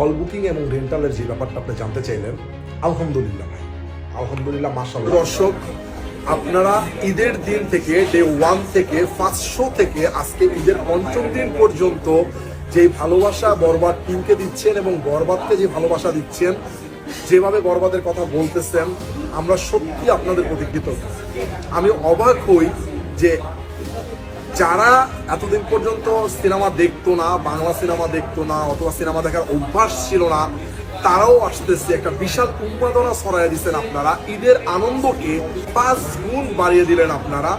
হল বুকিং এবং রেন্টালের যে ব্যাপারটা আপনি জানতে চাইলেন, আলহামদুলিল্লাহ ভাই। আলহামদুলিল্লাহ মাসাল্লাহ দর্শক, আপনারা ঈদের দিন থেকে ডে ওয়ান থেকে পাঁচশো থেকে আজকে ঈদের পঞ্চম দিন পর্যন্ত যে ভালোবাসা বরবাদ টিমকে দিচ্ছেন এবং বরবাদকে যে ভালোবাসা দিচ্ছেন, যেভাবে বরবাদের কথা বলতেছেন, আমরা সত্যি আপনাদের প্রতি কৃতজ্ঞ। আমি অবাক হই যে যারা এতদিন পর্যন্ত সিনেমা দেখতো না, বাংলা সিনেমা দেখতো না, অথবা সিনেমা দেখার অভ্যাস ছিল না, তারাও আসতেছে একটা বিশাল উন্মাদনা ছড়াই দিচ্ছেন আপনারা। ঈদের আনন্দকে পাঁচ গুণ বাড়িয়ে দিলেন আপনারা।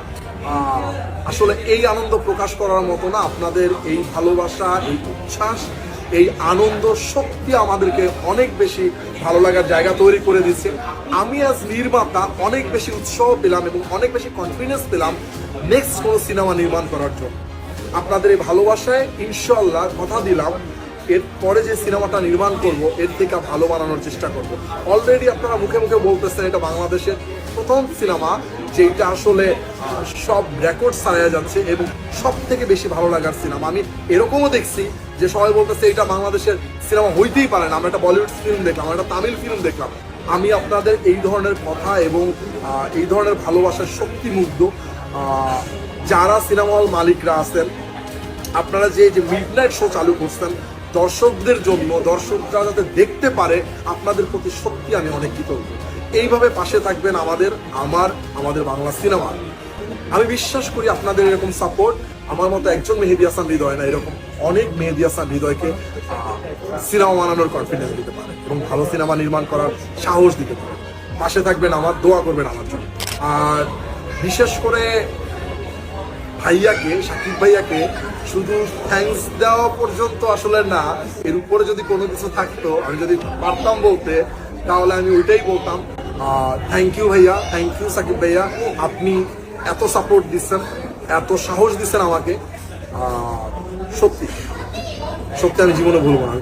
আসলে এই আনন্দ প্রকাশ করার মতো না, আপনাদের এই ভালোবাসা, এই উচ্ছ্বাস এই আনন্দ সত্যি আমাদেরকে অনেক বেশি ভালো লাগার জায়গা তৈরি করে দিচ্ছে। আমি আজ নির্মাতা অনেক বেশি উৎসাহ পেলাম এবং অনেক বেশি কনফিডেন্স পেলাম নেক্সট কোনো সিনেমা নির্মাণ করার জন্য। আপনাদের এই ভালোবাসায় ইনশাল্লাহ কথা দিলাম এরপরে যে সিনেমাটা নির্মাণ করব, এর থেকে ভালো বানানোর চেষ্টা করব। অলরেডি আপনারা মুখে মুখে বলতেছেন এটা বাংলাদেশের প্রথম সিনেমা যেটা আসলে সব রেকর্ড ছাড়াইয়া যাচ্ছে এবং সব থেকে বেশি ভালো লাগার সিনেমা আমি এরকমও দেখছি যে সবাই বলতেছে, এটা বাংলাদেশের সিনেমা হইতেই পারে না। আমরা একটা বলিউড ফিল্ম দেখলাম, আমরা একটা তামিল ফিল্ম দেখলাম। আমি আপনাদের এই ধরনের কথা এবং এই ধরনের ভালোবাসার শক্তি মুগ্ধ। যারা সিনেমা হল মালিকরা আছেন, আপনারা যে যে মিডনাইট শো চালু করছেন, দর্শকদের জন্য, দর্শকরা যাতে দেখতে পারে, আপনাদের প্রতি সত্যি আমি অনেক কৃতজ্ঞ। এইভাবে পাশে থাকবেন আমাদের, আমার, আমাদের বাংলা সিনেমা। আমি বিশ্বাস করি আপনাদের এরকম সাপোর্ট আমার মতো একজন মেহেদি হাসান হৃদয় না, এরকম অনেক মেহেদি হাসান হৃদয়কে সিনেমা বানানোর কনফিডেন্স দিতে পারে এবং ভালো সিনেমা নির্মাণ করার সাহস দিতে পারে। পাশে থাকবেন আমার, দোয়া করবেন আমার জন্য। আর বিশেষ করে ভাইয়াকে, সাকিব ভাইয়াকে, শুধু থ্যাঙ্কস দেওয়া পর্যন্ত আসলে না, এর উপরে যদি কোনো কিছু থাকতো, আমি যদি পারতাম বলতে, তাহলে আমি ওইটাই বলতাম। থ্যাংক ইউ ভাইয়া থ্যাংক ইউ সাকিব ভাইয়া। আপনি এত সাপোর্ট দিচ্ছেন, এত সাহস দিচ্ছেন আমাকে। সত্যি সত্যি আমি জীবনে ভুলবো না।